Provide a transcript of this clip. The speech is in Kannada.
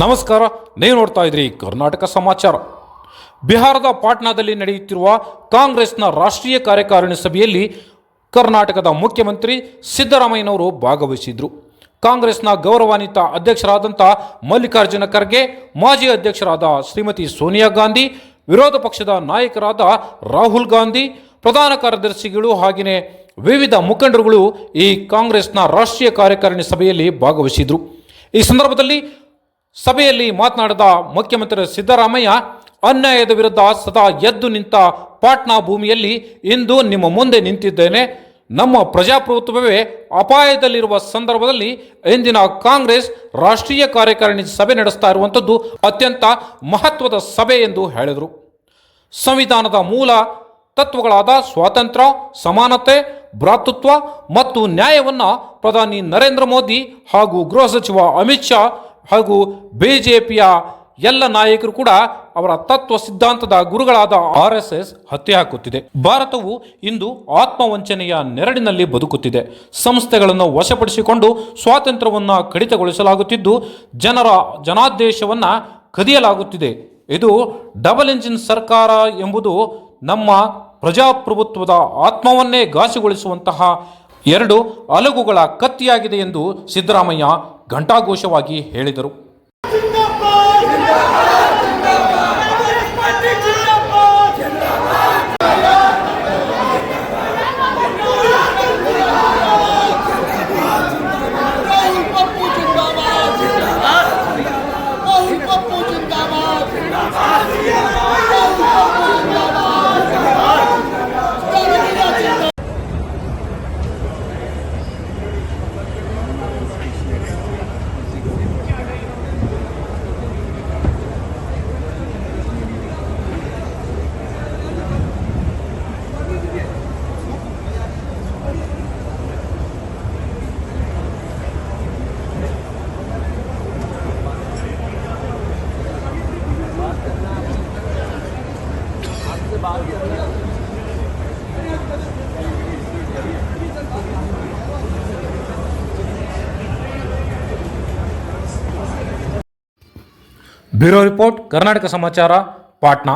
ನಮಸ್ಕಾರ, ನೀವು ನೋಡ್ತಾ ಇದ್ರಿ ಕರ್ನಾಟಕ ಸಮಾಚಾರ. ಬಿಹಾರದ ಪಾಟ್ನಾದಲ್ಲಿ ನಡೆಯುತ್ತಿರುವ ಕಾಂಗ್ರೆಸ್ನ ರಾಷ್ಟ್ರೀಯ ಕಾರ್ಯಕಾರಿಣಿ ಸಭೆಯಲ್ಲಿ ಕರ್ನಾಟಕದ ಮುಖ್ಯಮಂತ್ರಿ ಸಿದ್ದರಾಮಯ್ಯನವರು ಭಾಗವಹಿಸಿದ್ರು. ಕಾಂಗ್ರೆಸ್ನ ಗೌರವಾನ್ವಿತ ಅಧ್ಯಕ್ಷರಾದಂಥ ಮಲ್ಲಿಕಾರ್ಜುನ ಖರ್ಗೆ, ಮಾಜಿ ಅಧ್ಯಕ್ಷರಾದ ಶ್ರೀಮತಿ ಸೋನಿಯಾ ಗಾಂಧಿ, ವಿರೋಧ ಪಕ್ಷದ ನಾಯಕರಾದ ರಾಹುಲ್ ಗಾಂಧಿ, ಪ್ರಧಾನ ಕಾರ್ಯದರ್ಶಿಗಳು ಹಾಗೆಯೇ ವಿವಿಧ ಮುಖಂಡರುಗಳು ಈ ಕಾಂಗ್ರೆಸ್ನ ರಾಷ್ಟ್ರೀಯ ಕಾರ್ಯಕಾರಿಣಿ ಸಭೆಯಲ್ಲಿ ಭಾಗವಹಿಸಿದ್ರು. ಈ ಸಂದರ್ಭದಲ್ಲಿ ಸಭೆಯಲ್ಲಿ ಮಾತನಾಡಿದ ಮುಖ್ಯಮಂತ್ರಿ ಸಿದ್ದರಾಮಯ್ಯ, ಅನ್ಯಾಯದ ವಿರುದ್ಧ ಸದಾ ಎದ್ದು ನಿಂತ ಪಾಟ್ನಾ ಭೂಮಿಯಲ್ಲಿ ಇಂದು ನಿಮ್ಮ ಮುಂದೆ ನಿಂತಿದ್ದೇನೆ. ನಮ್ಮ ಪ್ರಜಾಪ್ರಭುತ್ವವೇ ಅಪಾಯದಲ್ಲಿರುವ ಸಂದರ್ಭದಲ್ಲಿ ಇಂದಿನ ಕಾಂಗ್ರೆಸ್ ರಾಷ್ಟ್ರೀಯ ಕಾರ್ಯಕಾರಿಣಿ ಸಭೆ ನಡೆಸ್ತಾ ಇರುವಂಥದ್ದು ಅತ್ಯಂತ ಮಹತ್ವದ ಸಭೆ ಎಂದು ಹೇಳಿದರು. ಸಂವಿಧಾನದ ಮೂಲ ತತ್ವಗಳಾದ ಸ್ವಾತಂತ್ರ್ಯ, ಸಮಾನತೆ, ಭ್ರಾತೃತ್ವ ಮತ್ತು ನ್ಯಾಯವನ್ನು ಪ್ರಧಾನಿ ನರೇಂದ್ರ ಮೋದಿ ಹಾಗೂ ಗೃಹ ಸಚಿವ ಅಮಿತ್ ಶಾ ಹಾಗೂ ಬಿಜೆಪಿಯ ಎಲ್ಲ ನಾಯಕರು ಕೂಡ ಅವರ ತತ್ವ ಸಿದ್ಧಾಂತದ ಗುರುಗಳಾದ ಆರ್ ಎಸ್ ಎಸ್ ಹತ್ಯೆ ಹಾಕುತ್ತಿದೆ. ಭಾರತವು ಇಂದು ಆತ್ಮವಂಚನೆಯ ನೆರಳಿನಲ್ಲಿ ಬದುಕುತ್ತಿದೆ. ಸಂಸ್ಥೆಗಳನ್ನು ವಶಪಡಿಸಿಕೊಂಡು ಸ್ವಾತಂತ್ರ್ಯವನ್ನು ಕಡಿತಗೊಳಿಸಲಾಗುತ್ತಿದ್ದು, ಜನರ ಜನಾದೇಶವನ್ನು ಕದಿಯಲಾಗುತ್ತಿದೆ. ಇದು ಡಬಲ್ ಇಂಜಿನ್ ಸರ್ಕಾರ ಎಂಬುದು ನಮ್ಮ ಪ್ರಜಾಪ್ರಭುತ್ವದ ಆತ್ಮವನ್ನೇ ಘಾಸಿಗೊಳಿಸುವಂತಹ ಎರಡು ಅಲಗುಗಳ ಕತ್ತಿಯಾಗಿದೆ ಎಂದು ಸಿದ್ದರಾಮಯ್ಯ ಘಂಟಾಘೋಷವಾಗಿ ಹೇಳಿದರು. ಬ್ಯೂರೋ ರಿಪೋರ್ಟ್ ಕರ್ನಾಟಕ ಸಮಾಚಾರ ಪಾಟ್ನಾ